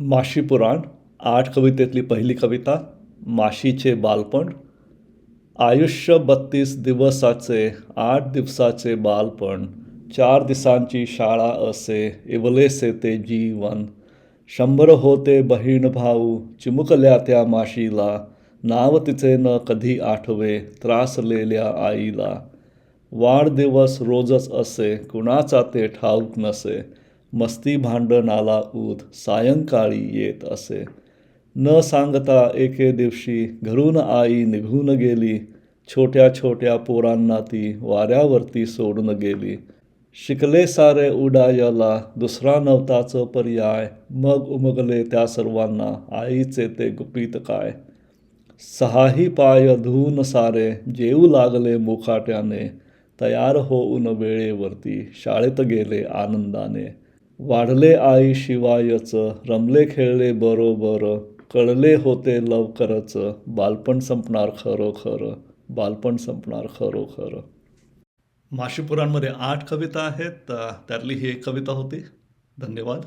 माशी पुराण आठ कवितेतली पहिली कविता माशीचे बालपण आयुष्य बत्तीस दिवसाचे आठ दिवसाचे बालपण चार दिसांची शाळा असे इवलेसे ते जीवन. शंभर होते बहीण भाऊ चिमुकल्या त्या माशीला नाव तिचे न कधी आठवे त्रासलेल्या आईला. वाढदिवस रोजच असे कुणाचा ते ठाऊक नसे मस्ती भांडणाला ऊत सायंकाळी येत असे. न सांगता एके दिवशी घरून आई निघून गेली. छोट्या छोट्या पोरांना ती वाऱ्यावरती सोडून गेली. शिकले सारे उडायला दुसरा नवताचं पर्याय. मग उमगले त्या सर्वांना आईचे ते गुपित काय? सहाही पाय धुवून सारे जेऊ लागले मुखाट्याने. तयार होऊन वेळेवरती शाळेत गेले आनंदाने. वाढले आई शिवायच रमले खेळले बरोबर कळले होते लवकरच बालपण संपणार खरोखर बालपण संपणार खरोखर. माशीपुरांमध्ये आठ कविता आहेत त्यातली ही एक कविता होती. धन्यवाद.